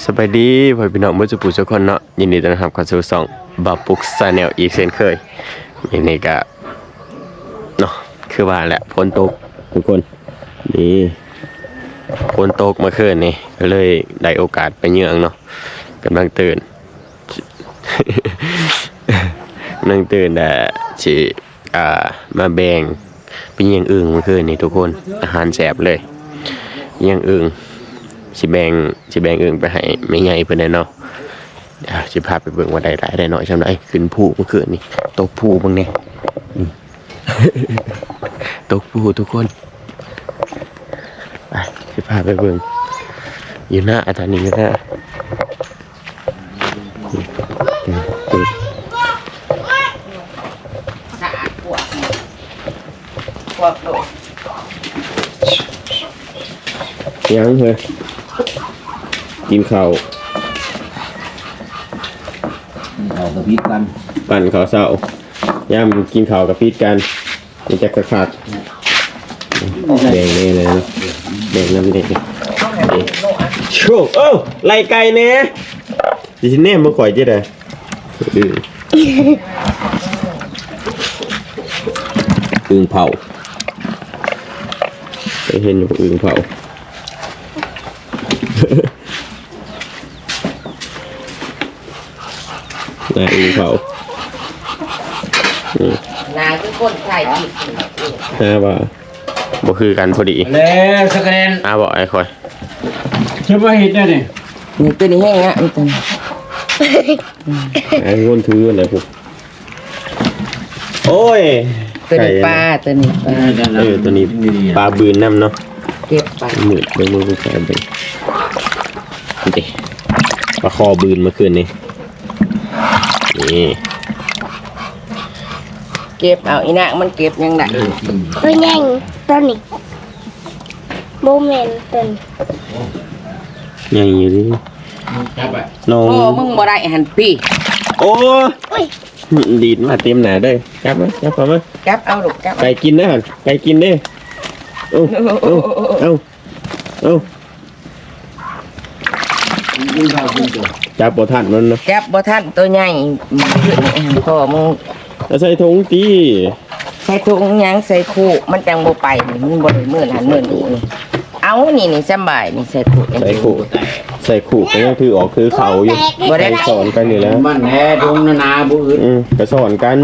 สบายดีพ่อพี่น้องเมื่อจะปู่ทุกคนเนาะยินดีต้อนรับเข้าสู่ช่องบับปุกซาแนลอีกเช่นเคยวันนี้ก็เนาะคือว่าแหละฝนตกทุกคนนี่ฝนตกเมื่อคืนนี่ก็เลยได้โอกาสไปเยืองเนาะกำลังตื่นกำลังตื่นแต่สิอ่ามาแบ่งเป็นยังอึ่งเมื่อคืนนี่ทุกคนอาหารแสบเลยยังอึ่ง สิแบ่งสิแบ่งเอิงไปให้ไม่ใหญ่เพิ่นแน่เนาะเดี๋ยวสิพาไปเบิ่งว่าได้หลายได้น้อยจำได้ขึ้นผู้เมื่อคืนนี่ตกผู้บ้างเนี่ยตกผู้ทุกคนไปสิพาไปเบิ่งอยู่หน้าอาจารย์นี่นะนี่นี่เปิดสะอาดพวกพวกโดดยังเฮ้ย กินข้าวเอากระพริบกันปั่นข้าวเช้าย่ามกินข้าวกับพีดกันมันจะกระขาดแดงเลยเลยนะแดงน้ำเด็กต้องให้มันโลอะโชว์เอ้าไล่ไก่เนี่ยดิฉันแน่มาข่อยเจ๊ได้อึ่งอึ่งเผาไปเห็นอยู่อึ่งเผา น่าอึ่งเผานี่นางคือคนไทยที่ฮะว่าบ่คือกันพอดีแล้วสกแนนอ้าบอกไอ้ข่อยใช่ไหมเห็ดได้เนี่ยนี่ตัวนี้แห้งอะมันตัวไอ้คนถืออะไรพวกโอ้ยตัวนี้ปลาตัวนี้ปลาเออตัวนี้ปลาบืนน้ำเนาะเก็บไปหมืดเบิ่งมือผู้ชายเบิ่งนี่ปลาคอบืนเมื่อคืนนี่ นี่เก็บเอาอีนางมันเก็บยังไงตัวใหญ่ตัวนี้โบแมนตัวนี้ยังอยู่ดิจับไปน้องโอ้มึงบ่ได้หันพี่โอ้ดีดมาเต็มหนาเด้อจับมาจับเข้ามาจับเอาลูกจับเอาไก่กินนะหั่นไก่กินเด้อเอ้าเอ้าเอ้าเอ้า ยิงเข้ายิงตัวจับบ่ทันมันเนาะจับบ่ทันตัวใหญ่มันขึ้นนี่หันพ่อมึงแล้วใส่ถุงตีใส่ถุงหยังใส่คู่มันจังบ่ไปนี่มันบ่ได้มื่นหันมื่นนี่นี่เอานี่นี่สำบายนี่ใส่คู่ใส่ขู่ใส่ขู่ก็ยังถือออกคือเขาอยู่บ่ได้ใส่สอนกันอยู่แล้วมันแห่ดงนานาบุอื่นอืมก็สอนกัน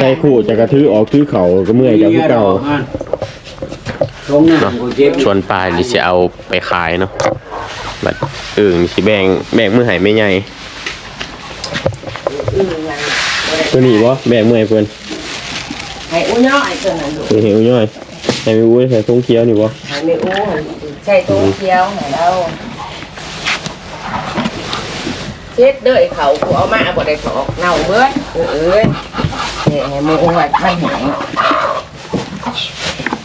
ใส่ขู่จะกระทือออกคือเขาก็เมื่อยกับคือเก่าตรงนั้นกูเจ็บชวนปลายนี่สิเอาไปขายเนาะ บัดอึ่งสิแบ่งแบ่งมือใหายไม่ใหญ่อื้อหยังตัวนี้บ่แบ่งมือให้เพิ่นให้อุ้ยน้อยตัวนั้นลูกเห็นย่อยให้มีอุ้ยใส่ถุงเขียวนี่บ่ให้ไม่อู้ใส่ตัวเขียวให้เราเช็ดเด้อไอ้เขากูเอามาบ่ได้ถอกเน่าเบิดเออเอ้ยเนี่ยให้หมูอ้วนมันแห้ง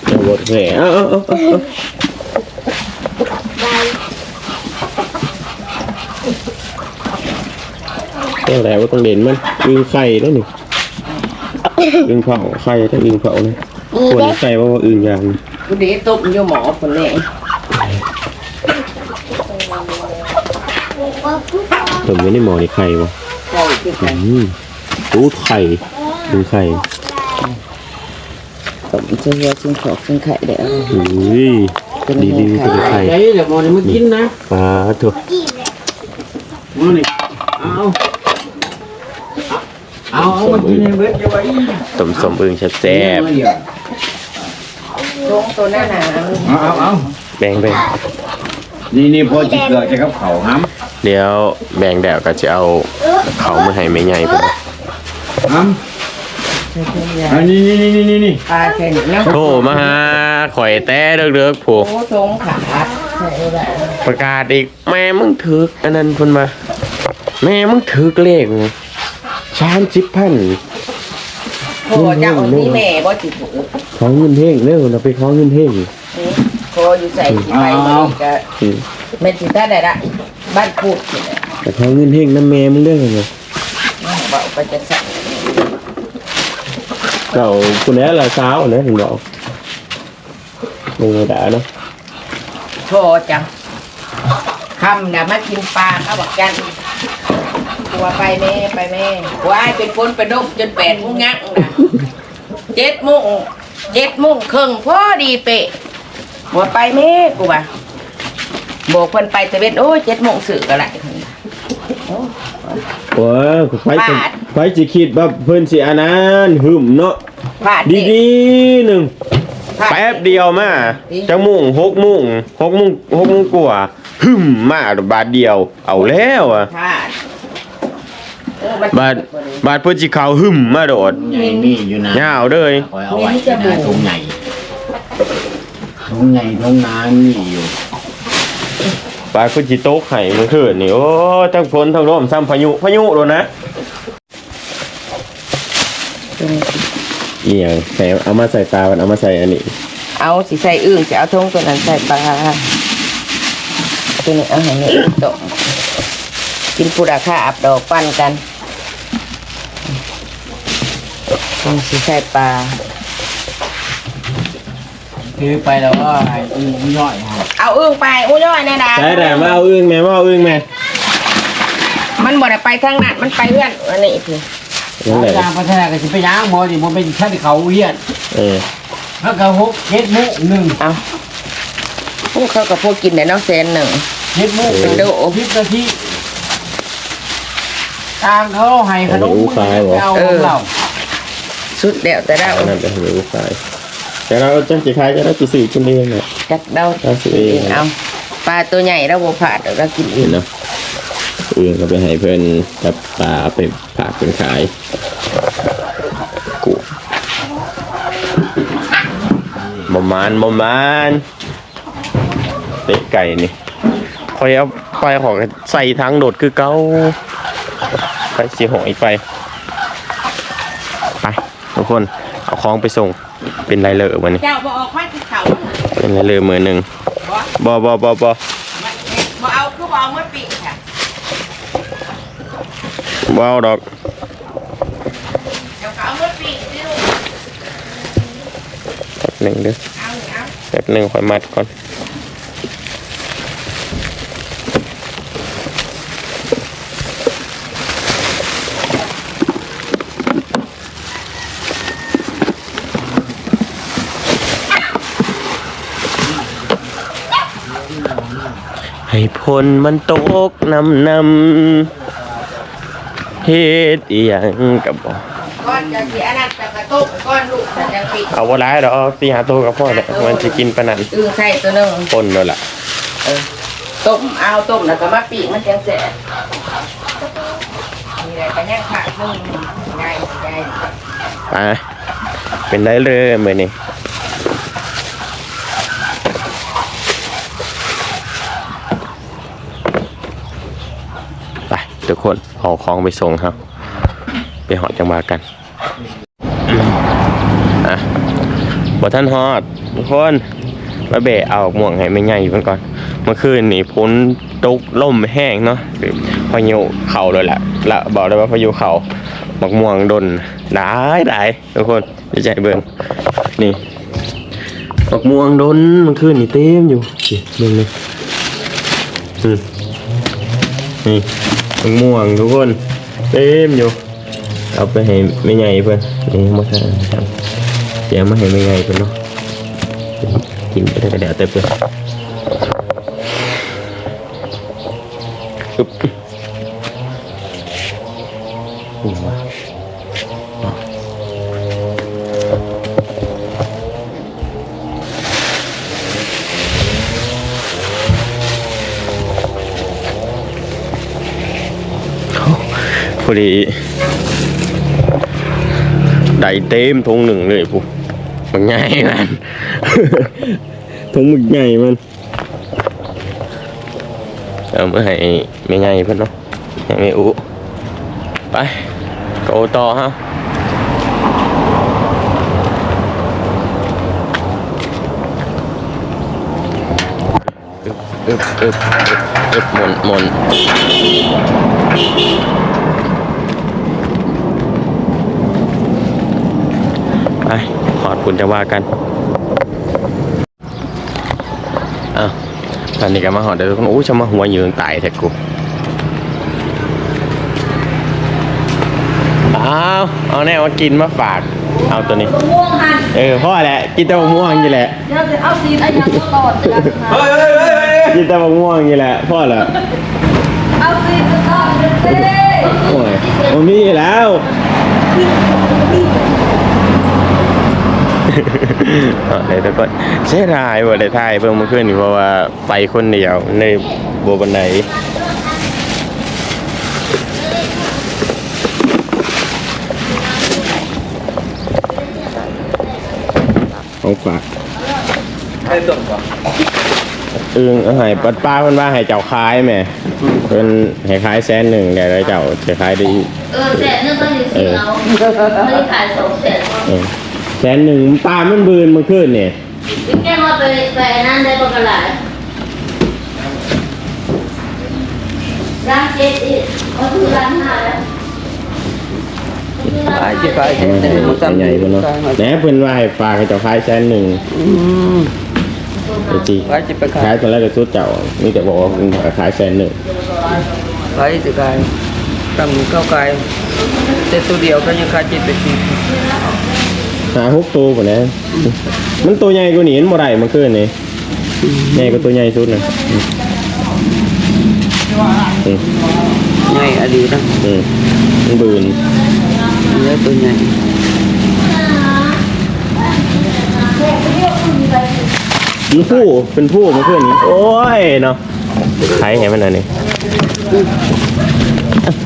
จะบดแหน่เอาเอาเอาเอาเอา ใบ ต้อ งแล้วว่าต้องเด่นมันอึ่งไข่แล้วนี่อึ่งเผาไข่ถ้าอึ่งเผานะดีคนเด้ใส่ว่าว่าอึ่งยางกูดีต้มอยู่หมอคนนี้ผมไม่ได้หมอนี่ไข่บ่ใช่คืออืกันมตู้ไข่อึ่งไข่ต้มเชื้อซึ่งขอกซึ่งไข่เด้ออุ้ยดีดีดีตัวไข่ใจเดี๋ยวมอนี่มากินนะปลาตัวมอนี่เอา เอาเอามากินให้เบิดจะไว้ต้มสมอึ่งแซ่บตรงตัวหน้าหนาเอาเอาเอาๆแบ่งแบ่งนี่นี่พอจิเกิดจะกับเขาห้ำเดี๋ยวแบ่งแดวก็จะเอาเขามาให้แม่ใหญ่เพิ่นห้ำอันนี้นี่นี่นี่นี่นี่ปลาแค่นี้เนาะโทรมาหาข่อยแต่เลิกๆผูกโอ้ทรงขาดใช่แล้วประกาศอีก แม่มึงถึกอันนั้นเพิ่นมา แม่มึงถึกเลข ชามสิบพันโอ้เจ้านี่แม่บ่สิถูกขอเงินเท่งเร็วเราไปขอเงินเท่งโคอยู่ใส่สิไปนี่ก็อืมแม่นสิได้ได้ละบ้านพูดสิเนี่ยแต่ขอเงินเท่งน้ำแม่มึงเรื่องอะไรบอกไปจะสั่งเราคนนี้ละสาวนะถึงบอกมึงไม่ด่าเนาะโทษจังคำเดี๋ยวมากินปลาเขาบอกกัน ตัวไปแม่ไปแม่ว้ายเป็นคนประดกจนแปดโมงงักนะเจ็ดโมงเจ็ดโมงครึ่งพอดีเป๊ะหัวไปแม่กูว่าบอกเพิ่นไปแต่เว็ดโอ้ยเจ็ดโมงสื่อก็ไรโอ้ยไฟจะบาทไฟจะคิดว่าเพิ่นสิอันนั้นหึมเนาะพลาดดีเด็กๆหนึ่งพลาดแป๊บเดียวมาจังมุ่งหกโมุ่งหกโมุ่งหกโมุ่งกว่าหึมมาบาทเดียวเอาแล้วอะ พลาดเออมันบาทบาทเพิ่นสิเข้าหึมมาโดดใหญ่มีอยู่นะยาวเลยคอยเอาไว้นะทงใหญ่ทงใหญ่ทงนามีอยู่บาทเพิ่นสิตกให้เมื่อคืนนี่โอ้ทั้งฝนทั้งลมซ้ำพายุพายุโดนนะอีหยังใส่เอามาใส่ปลามันเอามาใส่อันนี้ เอาสิใส่อึ่งจะเอาทงตัวนั้นใส่ปลาตัวนี้เอาให้นี่ตกกินปูดาค่าอับดอกปั้นกัน เอาสิใส่ปลาคือไปแล้วก็ไอ้อึ้งย่อยฮะเอาอึ่งไปอุ้ยย่อยแน่ดาใช่แต่มาเอาอึ้งแม่มาเอาอึ้งแม่มันบ่ได้ไปทางนั้นมันไปเพื่อนอันนี้พี่นั่นแหละทางพัฒนาก็สิไปย่างหมอดิมันเป็นชั้นเขาเฮียนเออแล้วก็หกเจ็ดโมุหนึ่งเอาพวกเขากับพวกกินได้เน้องเซนหนึ่งเจ็ดโมุเป็นโดพิบนาทีทางเขาให้ขนมไปเอาของเรา สุดเดี่ยวแต่เราอันนั้นเป็นหมูฟรายแต่เราจะจะขายจะได้กี่สี่ชิ้นเองเนี่ยจักเดาเอาสิเองเอาปลาตัวใหญ่เราบ่ผาดเรากินเอเห็งนเนาะอื่นก็ไปให้เพื่อนกับปลาไปผักเป็นขายกูบมานบมานเตะไก่นี่คอยเอาไปของใส่ทางโดดคือเก้าไปเสียหอยไปไป ทุกคนเอาของไปส่งเป็นไรเลอะวันนี้เจ้าบ่ออกมาที่เขาเป็นไรเลอะมือหนึ่งบ่บอบอบอบอบ่เอาคือบ่เอาเมื่อปีค่ะว้าวดอกเดี๋ยวเขาเอาเมื่อปีสิลูกแป๊บหนึ่งเด้อเอาเอาแป๊บหนึ่งคอยมัดก่อน ให้พลมันตกนำนำเฮ็ดอีหยังกับบ่ก้อนจะสิอันนั้นจะกระตุกก้อนลูกจะจังสิเอาบ่ร้ายดอกสี่หาตัวกับพ่อแหละมันสิกินปานนั้นอึ่งใส่ตัวหนึงปนแล้วล่ะเออต้มเอาต้มแล้วก็มาปีกมันจังแสบมีอะไรก็ย่างขาดนึงง่ายง่ายไปเป็นได้เลยมือนี่ ทุกคนเอาของไปส่งครับ ไปหอดจังหวะกันอืมอะบท่านฮอดทุกคนมาเบะเอาหมวงให้ไม่ใหญ่อยู่ก่อน เมื่อคืนนี่พ้นตกล่มแห้งเนาะพายุเข่าเลยแหละละบอกเลยว่าพายุเข่าหมักม่วงดนได้ได้ทุกคนใจเบิ่งนี่หมักม่วงดนเมื่อคืนนี่เต็มอยู่เบิ่งเลยอืมนี่ มักม่วงทุกคนเต็มอยู่เอาไปให้ไม่ใหญ่เพื่อนนี่มาทานครับเดี๋ยวมาให้ไม่ใหญ่เพื่อนเนาะกินไปได้ก็เดี๋ยวเต็มเพื่อน ดีได้เต็มทงหนึ่งเลยปุ๊มันใหญ่มันทงมึกใหญ่มันเอามาให้ไม่ใหญ่เพื่อนเนาะให้ไม่อุไปโกต่อฮะอึบอึบอึบอึบหมุนหมุน ไปขอดคุณจะว่ากันอ้าวไปตอนนี้ก็มาหอดเด้อทุกคนโอ้ยจะมาหัวยืนตายแท้กูเอาเอาแน่มากินมาฝาก เอาตัวนี้ ม่วงหันเออพ่อแหละ กินแต่มะม่วงนี่แหละ เดี๋ยวจะเอาซีนอะไรยังก็ตอดเลยนะเฮ้ยเฮ้ยเฮ้ยเฮ้ยกินแต่มะม่วงนี่แหละพ่อแหละเอาซีนก็ตอดเลยเต้โอ้ยมันมีแล้วเอาเลยทุกคนเสียดายว่าได้ถ่ายเพิ่มมาขึ้นนี่เพราะว่าไปคนเดียวในโบบันไดของฝากให้ส่งก่อนอึงเอาให้ปัดป้าเพิ่นว่าให้เจ้าคายแหม่เพิ่นให้ขายแสนหนึ่งแต่แล้วเจ้าจะขายได้เออแสนนึงก็อยู่ที่เราไม่ได้ขายสองแสนเออ แสนหนึ่งปลามันบืนมันขึ้นเนี่ยพี่แก้ว่าไปไปนั่นได้ประกันหลายร้านเจ็ดอีกก็คือร้านห้าแล้วไปที่ไปให้มันให้ใหญ่กว่าเนาะแหน่เพิ่นว่าให้ฝากให้เจ้าขายแสนหนึ่งจริงไปจะไปขาขายยตอนแรกก็สุดเจ้านี่แต่บอกว่าเพิ่นขายแสนหนึ่งไปจะกายตั้งเข้ากายแต่ตัวเดียวก็ยังขายเจ็ดไปสี่ หาหกตัวพุ่นนะมันตัวใหญ่กว่านี้มันบ่ได้มันขึ้นนี่ใหญ่กว่าตัวใหญ่สุดนะอืมอืมใหญ่อดีตนะอืมมันบืนเนื้อตัวใหญ่มันผู้เป็นผู้มันขึ้นนี่โอ้ยเนาะใครเห็นมันอันนี้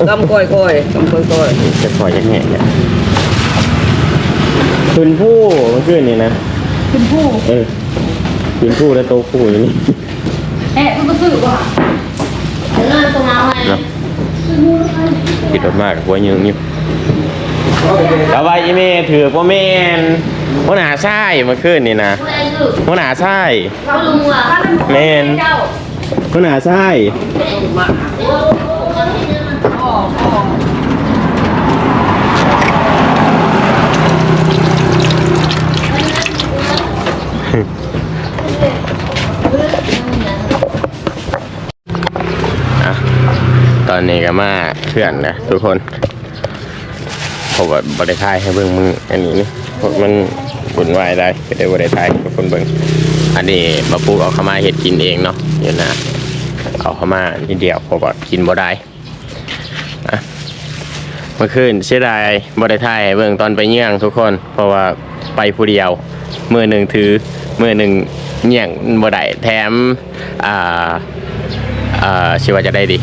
กำก้อยก้อยกำก้อยก้อยจะคอยจะแห่เนี่ย คืนผู้มันขึ้นนี่นะคืนผู้เออคืนผู้แล้วโตผู้อยู่นี่แอะมันก็ซื้อว่ะเงินตรงเอาไงเนาะผิดรถมากหัวยืงนี่แล้วว่าอีเมถือกว่าเมนหัวหน้าใช่มันขึ้นนี่นะผู้ใดซื้อหัวหน้าใช่เขาลุงว่ะเมนเจ้าหัวหน้าใช่อ่ะตอนนี้ก็มาเพื่อนนะทุกคนผมว่าบริทายให้เบิ่งมึงอันนี้นี่เพราะมันบุญวายได้ก็ได้บริทายให้คนเบิ่งอันนี้มาปลูกเอาเข้ามาเห็ดกินเองเนาะอยู่นะเอาเข้ามานิดเดียวผมก็กินบ่ได้นะเมื่อคืนเสียดายบริทายให้เบิ่งตอนไปเยี่ยงทุกคน เพราะว่าไปผู้เดียวมือหนึ่งถือ มือหนึ่งเยี่ยงบ่ได้แถมอ่าอ่าชื่อว่าจะได้ดิ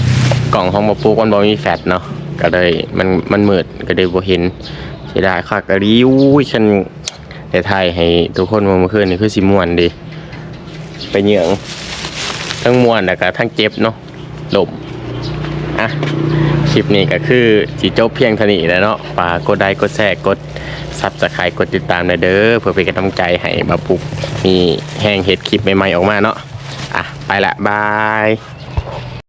กล่องของมาปลูกมันบ่มีแฟตเนาะก็เลยมันมันมืดก็เลยบ่เห็นเสียดายคักกะริ้วฉันได้ถ่ายให้ทุกคนมาเมื่อคืนนี่คือสิม่วนดีไปเหยืองทั้งม่วนแล้วก็ทั้งเจ็บเนาะลมอะคลิปนี้ก็คือสิจบเพียงเท่านี้แล้วเนาะฝากกดไลค์กดแชร์กด ซับสไครต์กดติดตามหน่อยเด้อเพื่อเป็นกำลังใจให้มาปุกมีแห้งเห็ดคลิปใหม่ๆออกมาเนาะอะไปละบาย